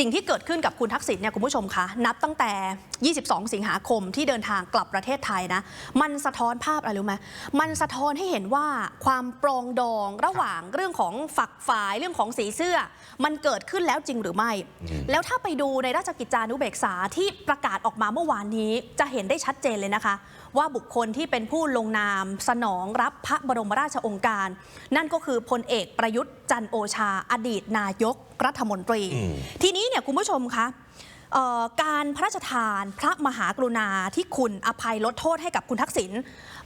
สิ่งที่เกิดขึ้นกับคุณทักษิณเนี่ยคุณผู้ชมคะนับตั้งแต่ 22 สิงหาคมที่เดินทางกลับประเทศไทยนะมันสะท้อนภาพอะไรรู้ไหมมันสะท้อนให้เห็นว่าความปรองดองระหว่างเรื่องของฝักฝ่ายเรื่องของสีเสื้อ มันเกิดขึ้นแล้วจริงหรือไม่ แล้วถ้าไปดูในราชกิจจานุเบกษาที่ประกาศออกมาเมื่อวานนี้ จะเห็นได้ชัดเจนเลยนะคะ ว่าบุคคลที่เป็นผู้ลงนาม สนองรับพระบรมราชโองการ นั่นก็คือพลเอกประยุทธ์จันทร์โอชาอดีตนายกรัฐมนตรีอืมทีนี้เนี่ยคุณผู้ชมคะการพระราชทานพระมหากรุณาที่คุณอภัยลดโทษให้กับคุณทักษิณ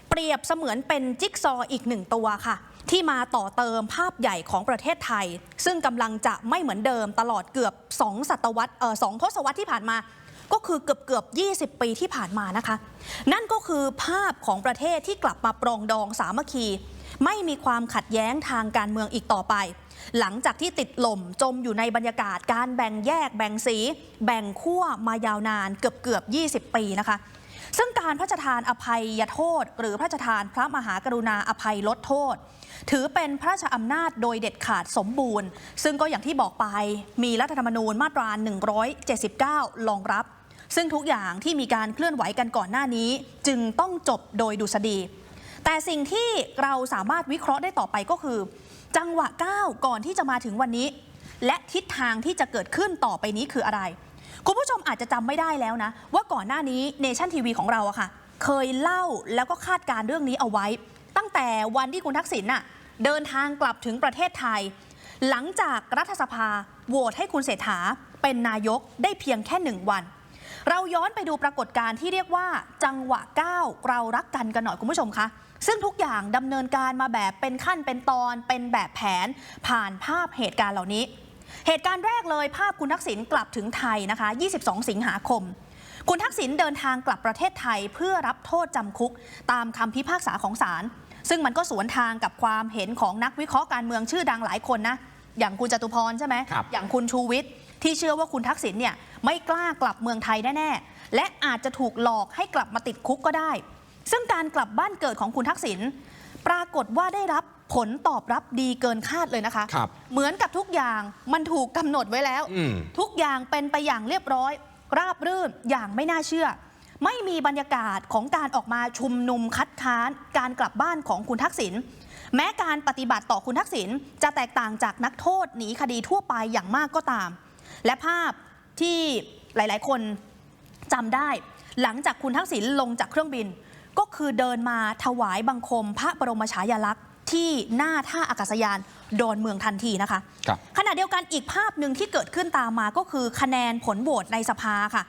เปรียบเสมือนเป็นจิ๊กซออีกหนึ่งตัวค่ะ ที่มาต่อเติมภาพใหญ่ของประเทศไทย ซึ่งกำลังจะไม่เหมือนเดิมตลอดเกือบ2ศตวรรษเอ่อสองทศวรรษที่ผ่านมา ก็คือเกือบเกือบ 20 ปีที่ผ่านมานะคะ นั่นก็คือภาพของประเทศที่กลับมาปรองดองสามัคคี ไม่มีความขัดแย้งทางการเมืองอีกต่อไป หลังจากที่ติดหล่มจมอยู่ในบรรยากาศการแบ่งแยกแบ่งสี แบ่งขั้วมายาวนานเกือบเกือบ 20 ปีนะคะ ซึ่งการพระราชทานอภัยโทษ หรือพระราชทานพระมหากรุณาอภัยลดโทษ ถือเป็นพระราชอำนาจโดยเด็ดขาดสมบูรณ์ ซึ่งก็อย่างที่บอกไปมีรัฐธรรมนูญมาตรา 179รองรับซึ่งทุกอย่างที่มีการเคลื่อนไหวกันก่อนหน้านี้ จึงต้องจบโดยดุษฎี แต่สิ่งที่เราสามารถวิเคราะห์ได้ต่อไปก็คือ จังหวะก้าวก่อนที่จะมาถึงวันนี้ และทิศทางที่จะเกิดขึ้นต่อไปนี้คืออะไร คุณผู้ชมอาจจะจำไม่ได้แล้วนะ ว่าก่อนหน้านี้เนชั่นทีวีของเราอะค่ะ เคยเล่าแล้วก็คาดการเรื่องนี้เอาไว้ ตั้งแต่วันที่คุณทักษิณน่ะเดินทางกลับถึงประเทศไทย หลังจากรัฐสภาโหวตให้คุณเศรษฐาเป็นนายกได้เพียงแค่หนึ่งวัน เราย้อนไปดูปรากฏการณ์ที่เรียกว่าจังหวะก้าวเรารักกันกันหน่อยคุณผู้ชมคะซึ่งทุกอย่างดำเนินการมาแบบเป็นขั้นเป็นตอน เป็นแบบแผน ผ่านภาพเหตุการณ์เหล่านี้ เหตุการณ์แรกเลยภาพคุณทักษิณกลับถึงไทยนะคะ 22 สิงหาคม คุณทักษิณเดินทางกลับประเทศไทยเพื่อรับโทษจำคุก ตามคำพิพากษาของศาลซึ่งมันก็สวนทางกับความเห็นของนักวิเคราะห์การเมืองชื่อดังหลายคนนะอย่างคุณจตุพรใช่ไหมครับอย่างคุณชูวิทย์ ที่เชื่อว่าคุณทักษิณเนี่ยไม่กล้ากลับเมืองไทยแน่ๆ และอาจจะถูกหลอกให้กลับมาติดคุกก็ได้ ซึ่งการกลับบ้านเกิดของคุณทักษิณปรากฏว่าได้รับผลตอบรับดีเกินคาดเลยนะคะครับเหมือนกับทุกอย่างมันถูกกำหนดไว้แล้วอืมทุกอย่างเป็นไปอย่างเรียบร้อย ราบรื่นอย่างไม่น่าเชื่อ ไม่มีบรรยากาศของการออกมาชุมนุมคัดค้าน การกลับบ้านของคุณทักษิณแม้การปฏิบัติต่อคุณทักษิณจะแตกต่างจากนักโทษหนีคดีทั่วไปอย่างมากก็ตาม และภาพที่หลาย ๆ คนจำได้ หลังจากคุณทักษิณลงจากเครื่องบิน ก็คือเดินมาถวายบังคม พระบรมฉายาลักษณ์ที่หน้าท่าอากาศยานดอนเมืองทันทีนะคะครับขณะเดียวกันอีกภาพหนึ่งที่เกิดขึ้นตามมาก็คือคะแนนผลโหวตในสภาค่ะ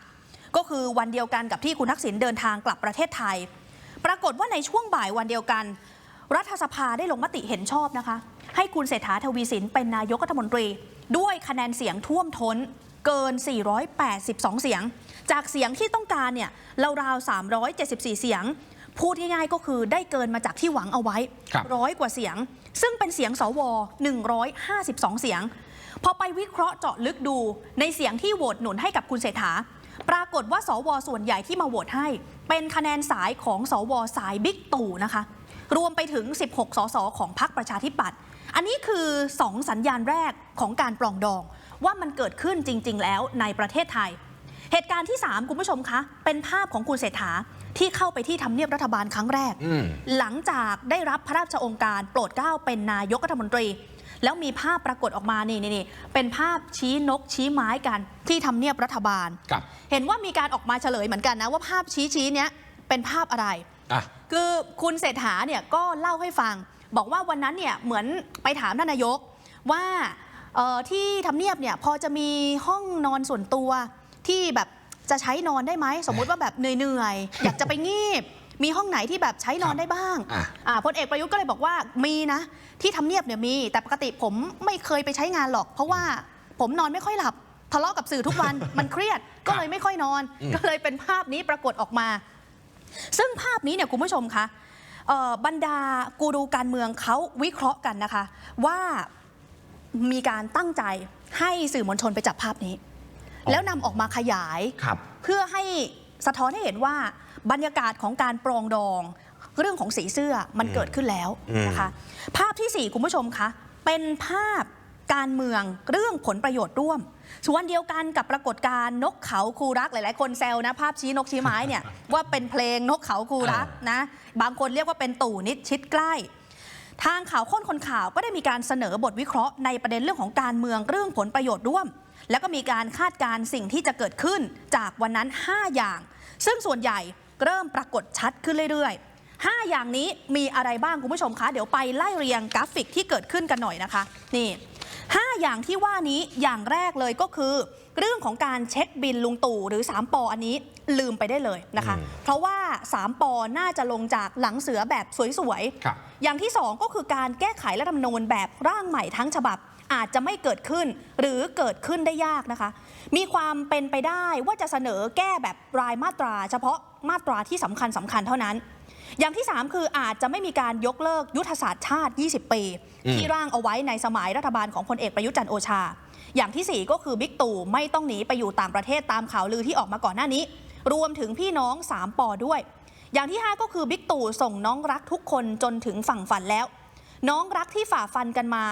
ก็คือวันเดียวกันกับที่คุณทักษิณเดินทางกลับประเทศไทย ปรากฏว่าในช่วงบ่ายวันเดียวกัน รัฐสภาได้ลงมติเห็นชอบนะคะ ให้คุณเศรษฐาทวีสินเป็นนายกรัฐมนตรี ด้วยคะแนนเสียงท่วมท้นเกิน 482 เสียง จากเสียงที่ต้องการเนี่ยราวๆ374 เสียง พูดง่ายๆก็คือได้เกินมาจากที่หวังเอาไว้ครับร้อยกว่าเสียง ซึ่งเป็นเสียงสว 152 เสียง พอไปวิเคราะห์เจาะลึกดูในเสียงที่โหวตหนุนให้กับคุณเศรษฐา ปรากฏว่าสวส่วนใหญ่ที่มาโหวตให้ เป็นคะแนนสายของสวสายบิ๊กตู่นะคะ รวมไปถึง 16 สสของพรรคประชาธิปัตย์อันนี้คือ 2 สัญญาณแรกของการปรองดอง ว่ามันเกิดขึ้นจริง ๆ แล้วในประเทศไทย เหตุการณ์ที่ 3 คุณผู้ชมคะ เป็นภาพของคุณเศรษฐาที่เข้าไปที่ทำเนียบรัฐบาลครั้งแรกอืมหลังจากได้รับพระราชองค์การโปรดเกล้าเป็นนายกรัฐมนตรี แล้วมีภาพปรากฏออกมานี่นี่นี่เป็นภาพชี้นกชี้ไม้กันที่ทำเนียบรัฐบาลครับเห็นว่ามีการออกมาเฉลยเหมือนกันนะว่าภาพชี้ชี้เนี้ยเป็นภาพอะไร อะ คือคุณเศรษฐาเนี่ยก็เล่าให้ฟัง บอกว่าวันนั้นเนี่ยเหมือนไปถามท่านนายกว่าเอ่อที่ทำเนียบเนี่ยพอจะมีห้องนอนส่วนตัวที่แบบจะใช้นอนได้ไหมสมมุติว่าแบบเหนื่อยๆ อยากจะไปงีบ มีห้องไหนที่แบบใช้นอนได้บ้างอะ อ่าพลเอกประยุทธ์ก็เลยบอกว่ามีนะ ที่ทำเนียบเนี่ยมี แต่ปกติผมไม่เคยไปใช้งานหรอก เพราะว่าผมนอนไม่ค่อยหลับ ทะเลาะกับสื่อทุกวัน มันเครียดก็เลยไม่ค่อยนอนอืมก็เลยเป็นภาพนี้ปรากฏออกมา ซึ่งภาพนี้เนี่ยคุณผู้ชมคะเอ่อบรรดากูรูการเมืองเขาวิเคราะห์กันนะคะ ว่ามีการตั้งใจให้สื่อมวลชนไปจับภาพนี้ แล้วนำออกมาขยายครับเพื่อให้สะท้อนให้เห็นว่าบรรยากาศของการปรองดอง เรื่องของสีเสื้อมันอืมเกิดขึ้นแล้วอืมนะคะ ภาพที่ 4 คุณผู้ชมคะ เป็นภาพการเมืองเรื่องผลประโยชน์ร่วม ส่วนเดียวกันกับปรากฏการณ์นกเขาคูรักหลายๆ คนแซวนะ ภาพชี้นกชี้ไม้เนี่ย ว่าเป็นเพลงนกเขาคูรักนะ บางคนเรียกว่าเป็นตู่นิดชิดใกล้ ทางข่าวค้นคนข่าวก็ได้มีการเสนอบทวิเคราะห์ในประเด็นเรื่องของการเมืองเรื่องผลประโยชน์ร่วม แล้วก็มีการคาดการณ์สิ่งที่จะเกิดขึ้นจากวันนั้น 5 อย่าง ซึ่งส่วนใหญ่เริ่มปรากฏชัดขึ้นเรื่อยๆ 5 อย่างนี้มีอะไรบ้างคุณผู้ชมคะ เดี๋ยวไปไล่เรียงกราฟิกที่เกิดขึ้นกันหน่อยนะคะ นี่ 5 อย่างที่ว่านี้อย่างแรกเลยก็คือ เรื่องของการเช็คบินลุงตู่หรือ 3ปออันนี้ลืมไปได้เลยนะคะอืมเพราะว่า 3ปอน่าจะลงจากหลังเสือแบบสวยๆครับอย่างที่ 2 ก็คือการแก้ไขรัฐธรรมนูญแบบร่างใหม่ทั้งฉบับอาจจะไม่เกิดขึ้นหรือเกิดขึ้นได้ยากนะคะ มีความเป็นไปได้ว่าจะเสนอแก้แบบรายมาตรา เฉพาะมาตราที่สำคัญสำคัญเท่านั้น อย่างที่ 3 คืออาจจะไม่มีการยกเลิกยุทธศาสตร์ชาติ 20 ปีอืมที่ร่างเอาไว้ในสมัยรัฐบาลของพลเอกประยุทธ์จันทร์โอชา อย่างทีสี่ 4 ก็คือบิ๊กตู่ไม่ต้องหนีไปอยู่ต่างประเทศตามข่าวลือที่ออกมาก่อนหน้านี้ รวมถึงพี่น้อง 3ปอด้วย อย่างที่ 5 ก็คือบิ๊กตู่ส่งน้องรักทุกคนจนถึงฝั่งฝันแล้ว น้องรักที่ฝ่าฟันกันมา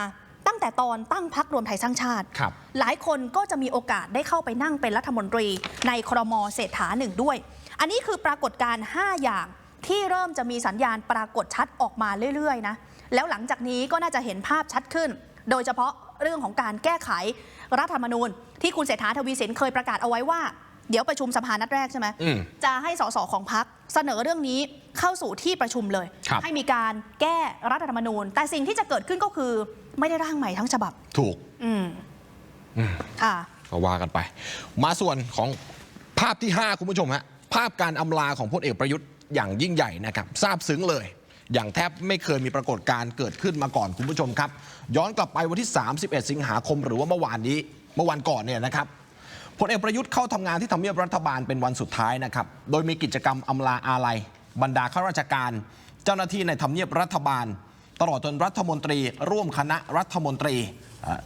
ตั้งแต่ตอนตั้งพักรวมไทยสร้างชาติครับหลายคนก็จะมีโอกาสได้เข้าไปนั่งเป็นรัฐมนตรี ในครมเศรษฐาหนึ่งด้วย อันนี้คือปรากฏการณ์5อย่าง ที่เริ่มจะมีสัญญาณปรากฏชัดออกมาเรื่อยๆนะแล้วหลังจากนี้ก็น่าจะเห็นภาพชัดขึ้น โดยเฉพาะเรื่องของการแก้ไขรัฐธรรมนูญ ที่คุณเศรษฐาทวีสินเคยประกาศเอาไว้ว่า เดี๋ยวประชุมสภานัดแรกใช่ไหมอืมจะให้สสของพักเสนอเรื่องนี้เข้าสู่ที่ประชุมเลยครับให้มีการแก้รัฐธรรมนูญ แต่สิ่งที่จะเกิดขึ้นก็คือไม่ได้ร่างใหม่ทั้งฉบับ ถูก อืมอืมค่ะก็ว่ากันไป มาส่วนของภาพที่ 5 คุณผู้ชมฮะภาพการอำลาของพลเอกประยุทธ์ อย่างยิ่งใหญ่นะครับซาบซึ้งเลย อย่างแทบไม่เคยมีปรากฏการณ์เกิดขึ้นมาก่อนคุณผู้ชมครับ ย้อนกลับไปวันที่ 31 สิงหาคม หรือว่าเมื่อวานนี้เมื่อวันก่อนเนี่ยนะครับพลเอกประยุทธ์เข้าทำงานที่ทำเนียบรัฐบาลเป็นวันสุดท้ายนะครับโดยมีกิจกรรมอำลาอาลัยบรรดาข้าราชการ เจ้าหน้าที่ในทำเนียบรัฐบาล ตลอดจนรัฐมนตรี ร่วมคณะรัฐมนตรี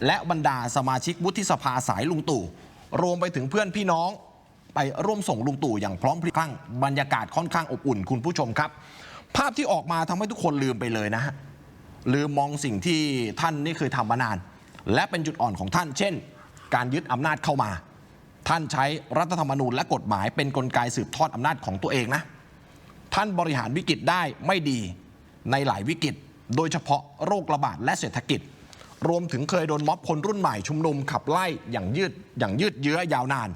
และบรรดาสมาชิกวุฒิสภาสายลุงตู่รวมไปถึงเพื่อนพี่น้อง ไปร่วมส่งลุงตู่อย่างพร้อมเพรียงคลั่งบรรยากาศค่อนข้างอบอุ่นคุณผู้ชมครับ ภาพที่ออกมาทำให้ทุกคนลืมไปเลยนะฮะลืมมองสิ่งที่ท่านนี่เคยทำมานาน และเป็นจุดอ่อนของท่าน เช่น การยึดอำนาจเข้ามา ท่านใช้รัฐธรรมนูญและกฎหมายเป็นกลไกสืบทอดอำนาจของตัวเองนะท่านบริหารวิกฤตได้ไม่ดีในหลายวิกฤต โดยเฉพาะโรคระบาดและเศรษฐกิจ รวมถึงเคยโดนม็อบคนรุ่นใหม่ชุมนุมขับไล่อย่างยืดอย่างยืดเยื้อยาวนาน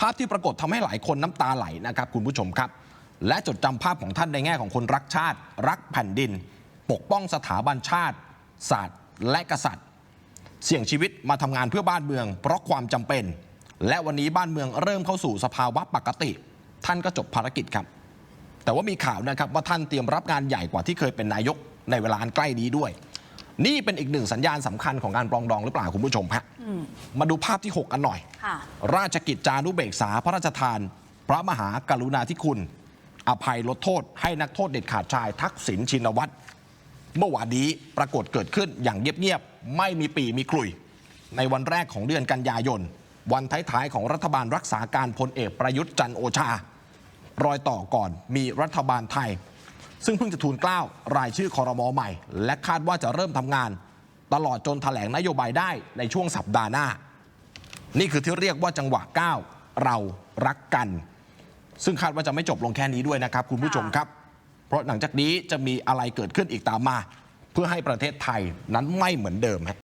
ภาพที่ปรากฏทำให้หลายคนน้ำตาไหลนะครับคุณผู้ชมครับ และจดจำภาพของท่านในแง่ของคนรักชาติ รักแผ่นดิน ปกป้องสถาบันชาติ ศาสตร์ และกษัตริย์ เสี่ยงชีวิตมาทำงานเพื่อบ้านเมือง เพราะความจำเป็น และวันนี้บ้านเมืองเริ่มเข้าสู่สภาวะปกติ ท่านก็จบภารกิจครับ แต่ว่ามีข่าวนะครับว่าท่านเตรียมรับงานใหญ่กว่าที่เคยเป็นนายกในเวลาอันใกล้นี้ด้วย นี่เป็นอีกหนึ่งสัญญาณสำคัญของการปรองดองหรือเปล่าคุณผู้ชมฮะมาดูภาพที่ 6 กันหน่อยค่ะราชกิจจานุเบกษาพระราชทาน พระมหากรุณาธิคุณ อภัยลดโทษ ให้นักโทษเด็ดขาดชาย ทักษิณชินวัตรเมื่อวานนี้ปรากฏเกิดขึ้นอย่างเงียบๆไม่มีปีมีคลุย ในวันแรกของเดือนกันยายน วันท้ายๆของรัฐบาลรักษาการพลเอกประยุทธ์จันทร์โอชา รอยต่อก่อนมีรัฐบาลไทย ซึ่งเพิ่งจะทูลเกล้ารายชื่อคอรมอใหม่ และคาดว่าจะเริ่มทำงาน ตลอดจนแถลงนโยบายได้ในช่วงสัปดาห์หน้า นี่คือที่เรียกว่าจังหวะก้าวเรารักกัน ซึ่งคาดว่าจะไม่จบลงแค่นี้ด้วยนะครับ คุณผู้ชมครับ เพราะหลังจากนี้จะมีอะไรเกิดขึ้นอีกตามมา เพื่อให้ประเทศไทยนั้นไม่เหมือนเดิมฮะ